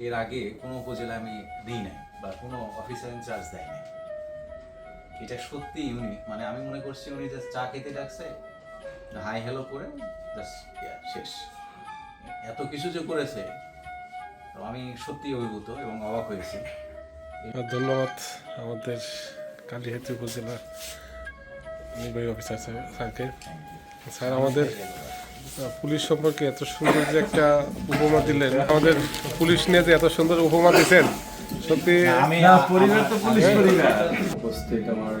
এর আগে কোনো উপজেলা আমি দিই নাই বা কোনো অফিসার ইনচার্জ দেয় নাই। এটা সত্যি ইউনিক মানে আমি মনে করছি উনি জাস্ট চা খেতে ডাকছে হাই হ্যালো করে জাস্ট শেষ। এত কিছু যে করেছে তো আমি সত্যি অভিভূত এবং অবাক হয়েছি। ধন্যবাদ। আমাদের কালীহাতি উপজেলা নির্বাহী অফিসার স্যার- স্যারকে। স্যার আমাদের পুলিশ সম্পর্কে এত সুন্দর যে একটা উপমা দিলেন। আমাদের পুলিশ নিয়ে যে এত সুন্দর উপমা দিয়েছেন সত্যি আমি পরিবার তো পুলিশ পরিবার। উপস্থিত আমার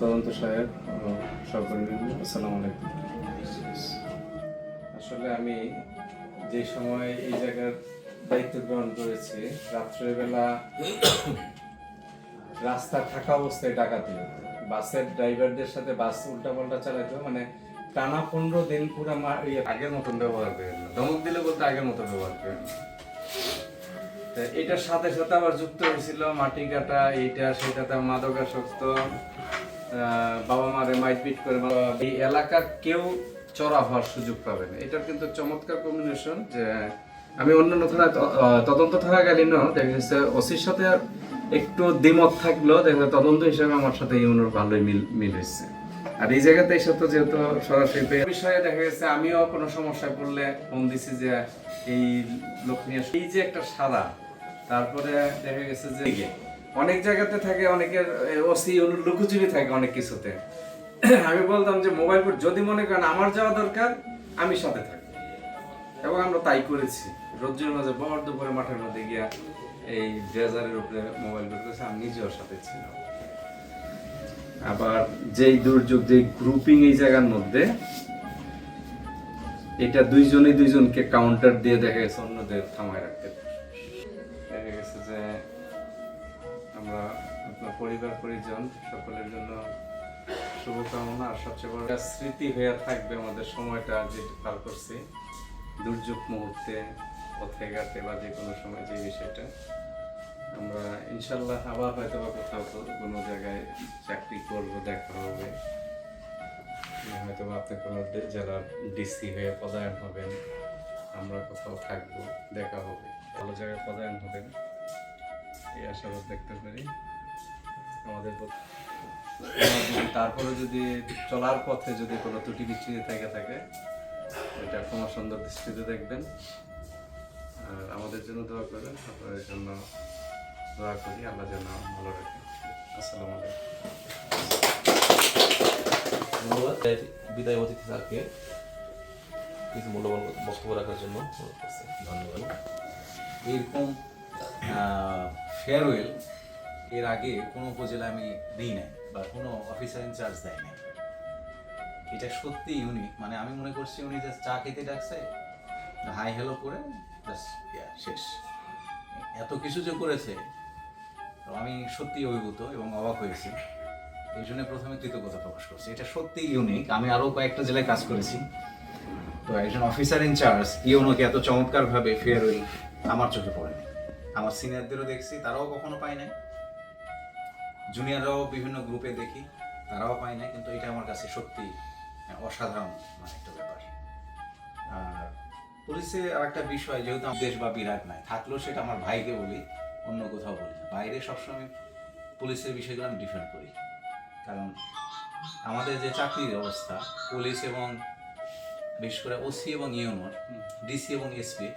তদন্ত সাহেব সহকর্মীবৃন্দ আসসালামু আলাইকুম। আসলে আমি যে সময় এই জায়গার দায়িত্ব গ্রহণ করেছি রাত্রেবেলা রাস্তা থাকা অবস্থায় ডাকাতি হতো। বাসের ড্রাইভারদের সাথে বাস উল্টা পাল্টা চালাতো মানে টানা পনেরো দিন পুরো মা- ইয়ে আগের মতন ব্যবহার করেন না। ধমক দিলে বলতে আগের মতো ব্যবহার করেন এটার সাথে সাথে আবার যুক্ত হয়েছিল মাটি কাটা, এইটা সেটাতে মাদকাসক্ত। বাবা মারে মাইটপিট করে এই এলাকার কেউ চড়া হওয়ার সুযোগ পাবে না। এটার কিন্তু চমৎকার কম্বিনেশন যে আমি অন্যান্য থানায় তদন্ত থাকাকালীনও দেখা যাচ্ছে ওসির সাথে একটু দ্বিমত থাকলেও দেখা তদন্ত হিসেবে আমার সাথে ইউনোর ভালোই মিল মিল হয়েছে। আর এই জায়গাতে এসে তো যেহেতু সরাসরি বিষয়ে দেখা গেছে, আমিও কোনো সমস্যায় পড়লে ফোন দিছি যে এই লোক নিয়ে এই যে একটা সাদা, তারপরে দেখা গেছে যে অনেক জায়গাতে থাকে, অনেকের ওসি লুকোচুরি থাকে অনেক কিছুতে। আমি বলতাম যে মোবাইল ফোন যদি মনে করেন আমার যাওয়া দরকার, আমি সাথে থাকি এবং আমরা তাই করেছি। রোদ্রের মাঝে বড় দুপুরে মাঠের মধ্যে গিয়া এই ড্রেজারের উপরে মোবাইল ঢুকতেছে, আমি নিজেও সাথে ছিলাম। আবার যেই দুর্যোগ, যেই গ্রুপিং এই জায়গার মধ্যে, এটা দুইজনে দুইজনকে কাউন্টার দিয়ে দেখা গেছে, অন্যদের থামায় রাখতে। দেখা গেছে যে আমরা আপনার পরিবার, পরিজন, সকলের জন্য শুভকামনা। আর সবচেয়ে বড় স্মৃতি হয়ে থাকবে আমাদের সময়টা যে পার করছি। দুর্যোগ মুহূর্তে, পথে, ঘাটে বা যে কোনো সময় যে বিষয়টা। আমরা ইনশাল্লাহ আবার হয়তো বা কোনো জায়গায় চাকরি করব, দেখা হবে। হয়তো আপনি কোনো জেলার ডিসি হয়ে পদায়ন হবেন, আমরা কোথাও থাকব, দেখা হবে। ভালো জায়গায় পদায়ন হবেন, এই আশাবাদ দেখতে পারি আমাদের তারপরে যদি চলার পথে যদি কোনো ত্রুটি বিচ্ছুতি থেকে থাকে, এটা ক্ষমা সুন্দর দৃষ্টিতে দেখবেন। আর আমাদের জন্য দোয়া করবেন, আপনাদের জন্য দোয়া করি আল্লাহ যেন ভালো রাখেন আসসালামু আলাইকুম। ধন্যবাদ। বিদায় অতিথি স্যারকে কিছু মূল্যবান বক্তব্য রাখার জন্য ধন্যবাদ। এরকম ফেয়ারওয়েল এর আগে কোনো উপজেলা আমি দিই নাই বা কোনো অফিসার ইনচার্জ দেয় নাই। এটা সত্যি ইউনিক মানে আমি মনে করছি উনি জাস্ট চা খেতে ডাকছে হাই হ্যালো করে জাস্ট শেষ। এত কিছু যে করেছে তো আমি সত্যি অভিভূত এবং অবাক হয়েছি এই জন্য প্রথমে কৃতজ্ঞতা প্রকাশ করছি। এটা সত্যি ইউনিক আমি আরও কয়েকটা জেলায় কাজ করেছি। তো একজন অফিসার ইনচার্জ ইউনোকে এত চমৎকারভাবে ফেয়ারওয়েল আমার চোখে পড়েনি আমার সিনিয়রদেরও দেখছি, তারাও কখনো পায় নাই। জুনিয়ররাও বিভিন্ন গ্রুপে দেখি, তারাও পায় নাই। কিন্তু এটা আমার কাছে সত্যি অসাধারণ মানে একটা ব্যাপার। আর পুলিশে আর একটা বিষয়, যেহেতু দেশ বা বিরাট নাই, থাকলেও সেটা আমার ভাইকে বলি। অন্য কোথাও বলি বাইরে সবসময় পুলিশের বিষয়গুলো আমি ডিফেন্ড করি। কারণ আমাদের যে চাকরির অবস্থা, পুলিশ এবং বিশেষ করে ওসি এবং ইউনোর ডিসি এবং এসপি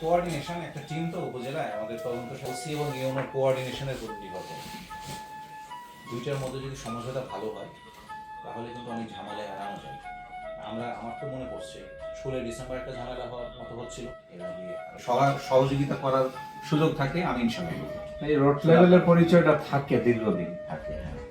কোঅর্ডিনেশন একটা টিম তো উপজেলায়। আমাদের তদন্ত ওসি এবং ইউনোর কোঅর্ডিনেশনের উপর নির্ভর করে। দুইটার মধ্যে যদি সমঝোতা ভালো হয়, তাহলে কিন্তু অনেক ঝামেলায় এড়ানো যায়। আমরা আমার তো মনে পড়ছে। ষোলোই ডিসেম্বর একটা ঝামেলা হওয়ার মতো হচ্ছিল। এর আগে সবার সহযোগিতা করার সুযোগ থাকে আমি ইনশাল্লাহ এই রোড লেভেলের পরিচয়টা থাকে দীর্ঘদিন। থাকে হ্যাঁ।